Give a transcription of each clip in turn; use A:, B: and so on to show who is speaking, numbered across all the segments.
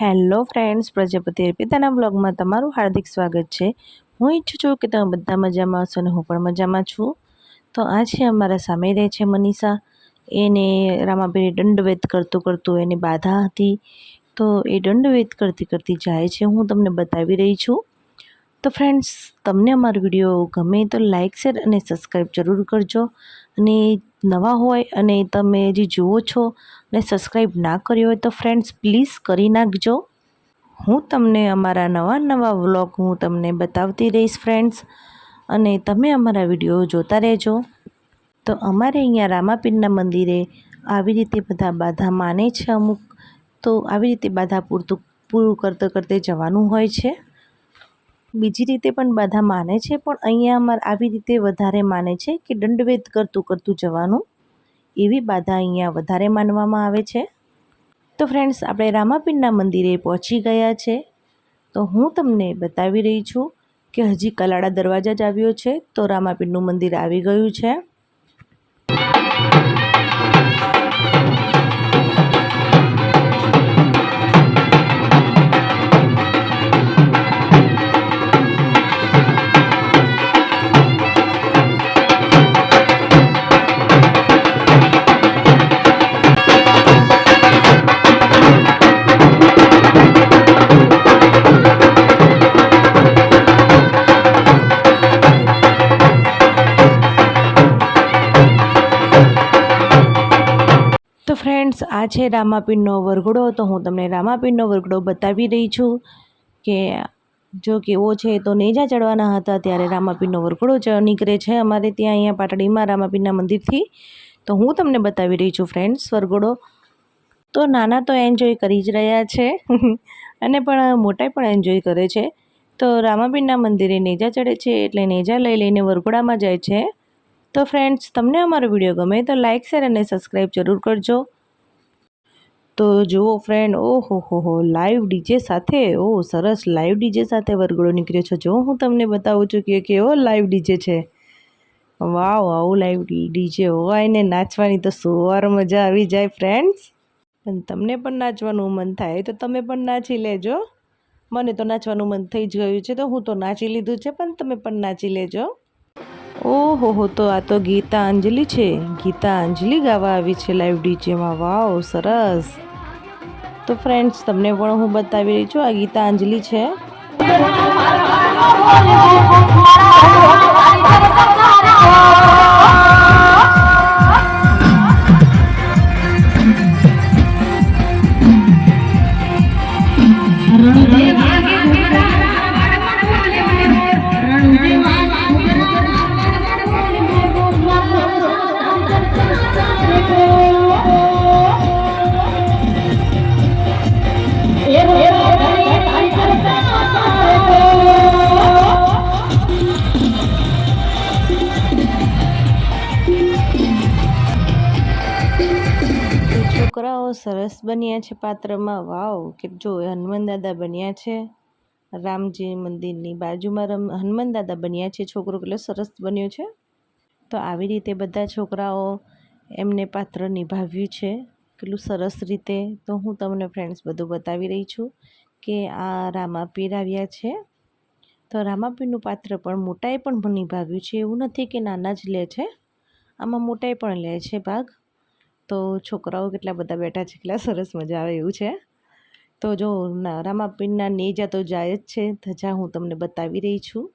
A: Hello friends, Prajapati અર્પિતાના બ્લોગમાં તમારું હાર્દિક સ્વાગત છે. હું ઈચ્છું છું કે તમે બધા મજામાં હશો અને હું પણ મજામાં છું. તો આ છે અમારા સામે રહે છે મનીષા. એને રામાબેને દંડવેદ કરતું કરતું એની બાધા હતી. તો એ દંડવેદ કરતી કરતી જાય છે. હું તમને બતાવી રહી છું. તો ફ્રેન્ડ્સ, તમને અમારો વીડિયો ગમે તો લાઇક શેર અને સબસ્ક્રાઈબ જરૂર કરજો. અને નવા હોય અને તમે જે જુઓ છો અને સબસ્ક્રાઈબ ના કર્યો હોય તો ફ્રેન્ડ્સ પ્લીઝ કરી નાખજો. હું તમને અમારા નવા નવા વ્લોગ હું તમને બતાવતી રહીશ ફ્રેન્ડ્સ અને તમે અમારા વીડિયો જોતા રહેજો. તો અમારે અહીંયા રામાપીરના મંદિરે આવી રીતે બધા બાધા માને છે અમુક. તો આવી રીતે બાધા પૂરતું, પૂરું કરતાં કરતે જવાનું હોય છે. બીજી રીતે પણ બધા માને છે, પણ અહીંયા અમારે આવી રીતે વધારે માને છે કે દંડવેદ કરતું કરતું જવાનું, એવી બાધા અહીંયા વધારે માનવામાં આવે છે. તો ફ્રેન્ડ્સ આપણે રામાપીરના મંદિરે પહોંચી ગયા છે. તો હું તમને બતાવી રહી છું કે હજી કલાડા દરવાજા જ આવ્યો છે, તો રામાપીરનું મંદિર આવી ગયું છે. ફ્રેન્ડ્સ, આ છે રામાપીરનો વરઘોડો. તો હું તમને રામાપીરનો વરઘોડો બતાવી રહી છું કે જો કેવો છે તો નેજા ચડવાના હતા ત્યારે રામાપીરનો વરઘોડો નીકળે છે અમારે ત્યાં અહીંયા પાટડીમાં રામાપીરના મંદિરથી. તો હું તમને બતાવી રહી છું ફ્રેન્ડ્સ વરઘોડો. તો નાના તો એન્જોય કરી જ રહ્યા છે. અને પણ મોટા પણ એન્જોય કરે છે. તો રામાપીરના મંદિરે નેજા ચડે છે એટલે નેજા લઈ લઈને વરઘોડામાં જાય છે. તો ફ્રેન્ડ્સ, તમને અમારો વીડિયો ગમે તો લાઇક શેર અને સબસ્ક્રાઈબ જરૂર કરજો. તો જુઓ ફ્રેન્ડ ઓહો હો હો લાઈવ ડીજે સાથે? ઓ, સરસ લાઈવ ડીજે સાથે વરઘોડો નીકળ્યો છે. જો હું તમને બતાવું છું કે કેવો લાઈવ ડીજે છે. વાવ, આવું લાઈવ ડીજે હોય ને નાચવાની તો સુવાર મજા આવી જાય ફ્રેન્ડ્સ પણ તમને પણ નાચવાનું મન થાય તો તમે પણ નાચી લેજો. મને તો નાચવાનું મન થઈ જ ગયું છે તો હું તો નાચી લીધું છે પણ તમે પણ નાચી લેજો. ઓહો, હો, તો આ તો ગીતા અંજલિ છે. ગીતા અંજલિ ગાવા આવી છે લાઈવ ડીજેમાં. વાવ, સરસ. તો ફ્રેન્ડ્સ તમને પણ હું બતાવી રહી છું, આ ગીતા અંજલિ છે છોકરાઓ સરસ બન્યા છે પાત્રમાં. વાવ, કે જો હનુમાન દાદા બન્યા છે. રામજી મંદિરની બાજુમાં રમ, હનુમાન દાદા બન્યા છે, છોકરો કેટલો સરસ બન્યો છે. તો આવી રીતે બધા છોકરાઓ એમને પાત્ર નિભાવ્યું છે. કેટલું સરસ રીતે. તો હું તમને ફ્રેન્ડ્સ બધું બતાવી રહી છું કે આ રામાપીર આવ્યા છે. તો રામાપીરનું પાત્ર પણ મોટાએ પણ નિભાવ્યું છે. એવું નથી કે નાના જ લે છે. આમાં મોટાએ પણ લે છે ભાગ. તો છોકરાઓ કેટલા બધા બેઠા છે, કેટલા સરસ મજા આવે એવું છે. તો જો રામાપીરના નેજા તો જાય જ છે, ધજા હું તમને બતાવી રહી છું.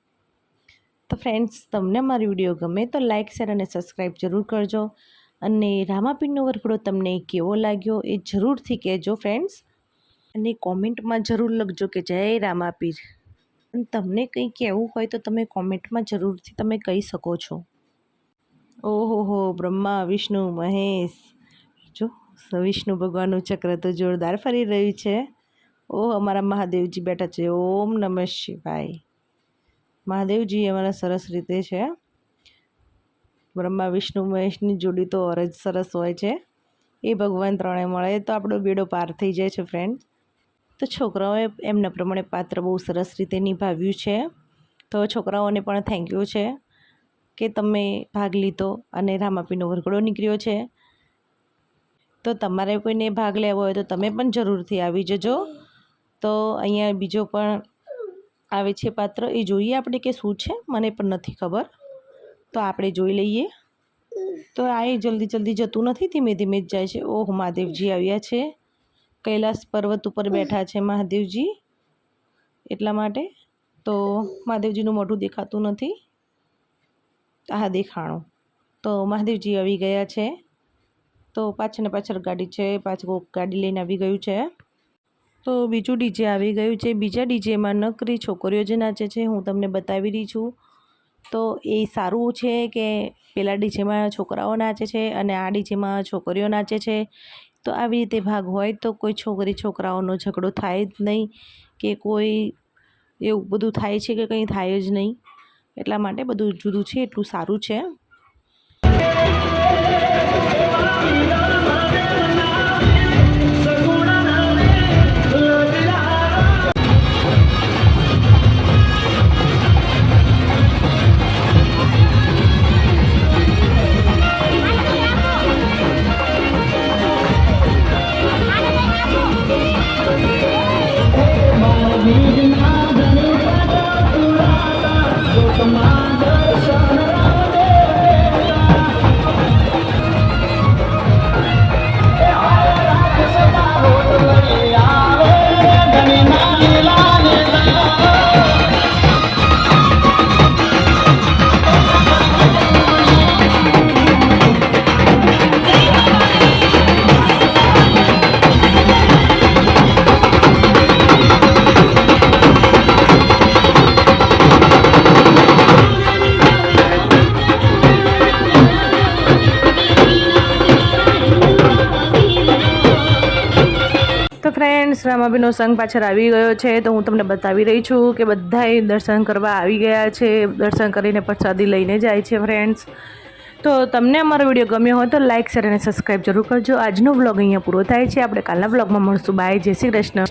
A: તો ફ્રેન્ડ્સ, તમને મારી વીડિયો ગમે તો લાઇક શેર અને સબસ્ક્રાઈબ જરૂર કરજો. અને રામાપીનનો વરઘડો તમને કેવો લાગ્યો એ જરૂરથી કહેજો ફ્રેન્ડ્સ. અને કોમેન્ટમાં જરૂર લખજો કે જય રામાપીર અને તમને કંઈ કહેવું હોય તો તમે કોમેન્ટમાં જરૂરથી તમે કહી શકો છો. ઓહો હો બ્રહ્મા, વિષ્ણુ, મહેશ. વિષ્ણુ ભગવાનનું ચક્ર તો જોરદાર ફરી રહ્યું છે. ઓ અમારા મહાદેવજી બેઠા છે. ઓમ નમઃ શિવાય. મહાદેવજી અમારા સરસ રીતે છે. બ્રહ્મા, વિષ્ણુ, મહેશની જોડી તો ઓર જ સરસ હોય છે. એ ભગવાન ત્રણે મળે તો આપણો બેડો પાર થઈ જાય છે ફ્રેન્ડ તો છોકરાઓએ એમના પ્રમાણે પાત્ર બહુ સરસ રીતે નિભાવ્યું છે. તો છોકરાઓને પણ થેન્ક યુ છે. કે તમે ભાગ લીધો અને રામાપીનો વરઘડો નીકળ્યો છે. તો તમારે કોઈને ભાગ લેવો હોય તો તમે પણ જરૂરથી આવી જજો. તો અહીંયા બીજો પણ આવે છે પાત્ર, એ જોઈએ આપણે કે શું છે, મને પણ નથી ખબર. તો આપણે જોઈ લઈએ. તો આ એ જલ્દી જલ્દી જતું નથી, ધીમે ધીમે જ જાય છે. ઓહ, મહાદેવજી આવ્યા છે. કૈલાસ પર્વત ઉપર બેઠા છે મહાદેવજી. એટલા માટે તો મહાદેવજીનું મોઢું દેખાતું નથી. આ દેખાણું. તો મહાદેવજી આવી ગયા છે. તો પાછળ ને પાછળ ગાડી છે પાછળ ગાડી લઈને આવી ગયું છે. તો બીજું ડીજે આવી ગયું છે. બીજા ડીજેમાં નકરી છોકરીઓ જે નાચે છે, હું તમને બતાવી રહી છું. તો એ સારું છે કે પેલા ડીજેમાં છોકરાઓ નાચે છે અને આ ડીજેમાં છોકરીઓ નાચે છે. તો આવી રીતે ભાગ હોય તો કોઈ છોકરી છોકરાઓનો ઝઘડો થાય જ નહીં કે કોઈ એવું બધું થાય છે કે કંઈ થાય જ નહીં. એટલા માટે બધું જુદું છે, એટલું સારું છે. તો ફ્રેન્ડ્સ સંઘ પાછળ આવી ગયો છે, તો હું તમને બતાવી રહી છું કે બધાએ દર્શન કરવા આવી ગયા છે, દર્શન કરીને પ્રસાદી લઈને જાય છે ફ્રેન્ડ્સ તો તમને અમારો વીડિયો ગમ્યો હોય તો લાઇક શેર અને સબસ્ક્રાઈબ જરૂર કરજો. આજનો વ્લોગ અહીંયા પૂરો થાય છે. આપણે કાલના વ્લોગમાં મળશું. બાય જય શ્રી કૃષ્ણ.